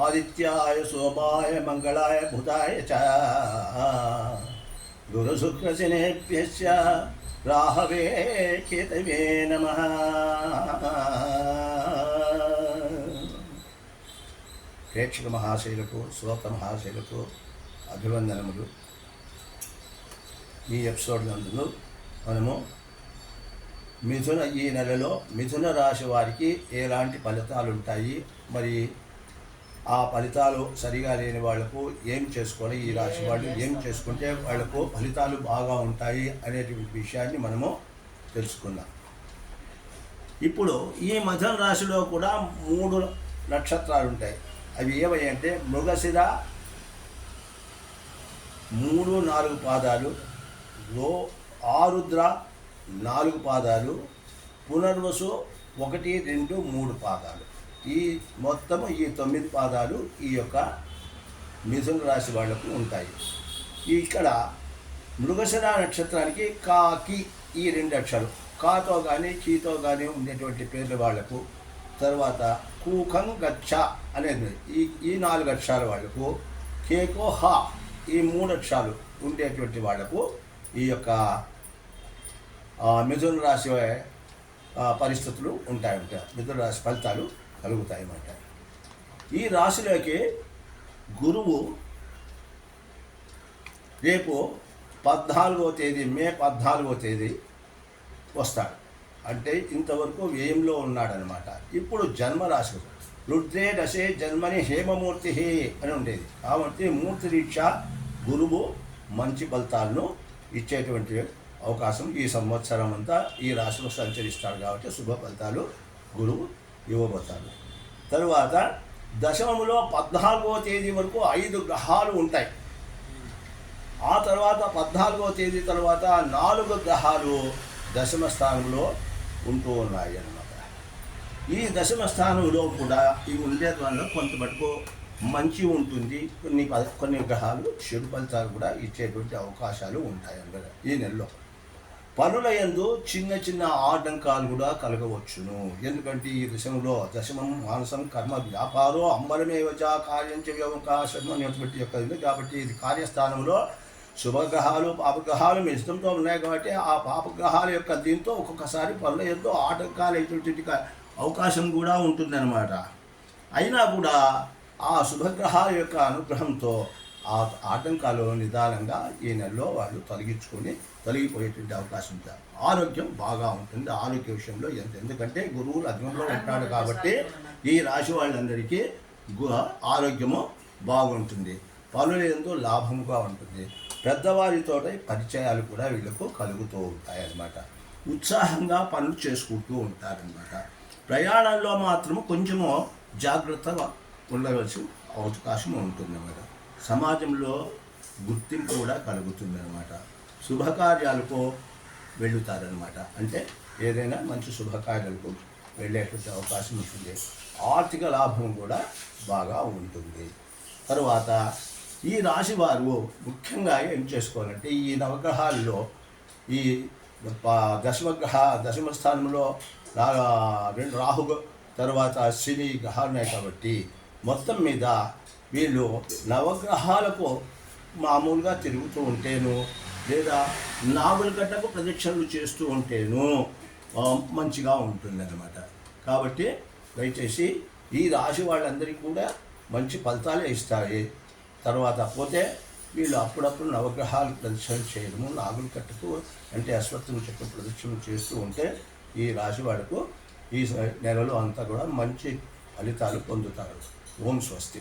ఆదిత్యాయ శోభాయ మంగళాయ భూతాయ చ గురుశుక్రశనేభ్యశ్చ రాహవే కేతవే నమ ప్రేక్షక మహాశైలకు శ్రోత మహాశైలకు అభివందనములు। ఈ ఎపిసోడ్ నందు మనము మిథున ఈ నెలలో మిథున రాశి వారికి ఎలాంటి ఫలితాలు ఉంటాయి మరి ఆ ఫలితాలు సరిగా లేని వాళ్ళకు ఏం చేసుకోవాలి? ఈ రాశి వాళ్ళు ఏం చేసుకుంటే వాళ్ళకు ఫలితాలు బాగా ఉంటాయి అనేటువంటి విషయాన్ని మనము తెలుసుకుందాం. ఇప్పుడు ఈ మధుర రాశిలో కూడా మూడు నక్షత్రాలు ఉంటాయి. అవి ఏమై అంటే మృగశిర మూడు నాలుగు పాదాలు లో ఆరుద్ర నాలుగు పాదాలు పునర్వసు ఒకటి రెండు మూడు పాదాలు. ఈ మొత్తం ఈ తొమ్మిది పాదాలు ఈ యొక్క మిథున రాశి వాళ్ళకు ఉంటాయి. ఇక్కడ మృగశిర నక్షత్రానికి కాకి ఈ రెండు అక్షరాలు. కాతో కానీ కీతో కానీ ఉండేటువంటి పేర్ల వాళ్ళకు. తర్వాత కూకం గచ్చ అనేది ఈ ఈ నాలుగు అక్షరాల వాళ్ళకు. కేకో హా ఈ మూడు అక్షరాలు ఉండేటువంటి వాళ్ళకు ఈ యొక్క మిథున రాశి పరిస్థితులు ఉంటాయి ఉంటాయి. మిథున రాశి ఫలితాలు కలుగుతాయి అన్నమాట ఈ రాశిలోకి గురువు రేపు పద్నాలుగో తేదీ మే పద్నాలుగో తేదీ వస్తాడు. అంటే ఇంతవరకు వ్యయంలో ఉన్నాడనమాట ఇప్పుడు జన్మరాశి రుద్రే దశే జన్మని హేమమూర్తి హే అని ఉండేది. కాబట్టి మూర్తి రీత్యా గురువు మంచి ఫలితాలను ఇచ్చేటువంటి అవకాశం ఈ సంవత్సరం అంతా ఈ రాశిలో సంచరిస్తాడు కాబట్టి శుభ ఫలితాలు గురువు ఇవ్వబోతాడు తరువాత దశమములో పద్నాలుగో తేదీ వరకు ఐదు గ్రహాలు ఉంటాయి. ఆ తర్వాత పద్నాలుగో తేదీ తర్వాత నాలుగు గ్రహాలు దశమ స్థానంలో ఉంటూ ఉన్నాయి అన్నమాట. ఈ దశమ స్థానంలో కూడా ఈ ఉండే వల్ల కొంత మటుకు మంచి ఉంటుంది. కొన్ని కొన్ని గ్రహాలు చెడు ఫలితాలు కూడా ఇచ్చేటువంటి అవకాశాలు ఉంటాయి అన్నమాట ఈ నెలలో. పనుల యందు చిన్న చిన్న ఆటంకాలు కూడా కలగవచ్చును. ఎందుకంటే ఈ దశంలో దశమం మానసం కర్మ వ్యాపారం అంబరమేవచ కార్యం చ అనేటువంటి యొక్క ఇది కాబట్టి ఇది కార్యస్థానంలో శుభగ్రహాలు పాపగ్రహాలు మీ ఇష్టంతో ఉన్నాయి కాబట్టి ఆ పాపగ్రహాల యొక్క దీంతో ఒక్కొక్కసారి పనుల ఎంతో ఆటంకాలు అయినటువంటి అవకాశం కూడా ఉంటుందన్నమాట. అయినా కూడా ఆ శుభగ్రహాల యొక్క అనుగ్రహంతో ఆ ఆటంకాలు నిదానంగా ఈ నెలలో వాళ్ళు తొలగించుకొని తొలగిపోయేటువంటి అవకాశం ఉంటుంది ఆరోగ్యం బాగా ఉంటుంది. ఆరోగ్య విషయంలో ఎంత ఎందుకంటే గురువు లగ్నంలో ఉంటాడు కాబట్టి ఈ రాశి వాళ్ళందరికీ గుహ ఆరోగ్యము బాగుంటుంది. పనులు ఎంతో లాభముగా ఉంటుంది. పెద్దవారితో పరిచయాలు కూడా వీళ్ళకు కలుగుతూ ఉంటాయి అన్నమాట ఉత్సాహంగా పనులు చేసుకుంటూ ఉంటారనమాట ప్రయాణాల్లో మాత్రము కొంచెము జాగ్రత్తగా ఉండవలసి అవకాశం ఉంటుందన్నమాట. సమాజంలో గుర్తింపు కూడా కలుగుతుంది అనమాట శుభకార్యాలకు వెళుతారనమాట అంటే ఏదైనా మంచి శుభకార్యాలకు వెళ్ళేటువంటి అవకాశం ఉంటుంది. ఆర్థిక లాభం కూడా బాగా ఉంటుంది. తరువాత ఈ రాశి వారు ముఖ్యంగా ఏం చేసుకోవాలంటే ఈ నవగ్రహాల్లో ఈ దశమగ్రహ దశమ స్థానంలో రెండు రాహు తర్వాత శని గ్రహాలు ఉన్నాయి కాబట్టి మొత్తం మీద వీళ్ళు నవగ్రహాలకు మామూలుగా తిరుగుతూ ఉంటేను లేదా నాగుల గడ్డకు ప్రదక్షిణలు చేస్తూ ఉంటేను మంచిగా మంచిగా ఉంటుందన్నమాట. కాబట్టి దయచేసి ఈ రాశి వాళ్ళందరికీ కూడా మంచి ఫలితాలే ఇస్తాయి. తర్వాత పోతే వీళ్ళు అప్పుడప్పుడు నవగ్రహాలు ప్రదక్షిణ చేయడము నాగుల కట్టుకు అంటే అశ్వత్థం చెట్టు ప్రదక్షిణ చేస్తూ ఉంటే ఈ రాశి వాళ్ళకు ఈ నెలలో అంతా కూడా మంచి ఫలితాలు పొందుతారు. ఓం స్వస్తి.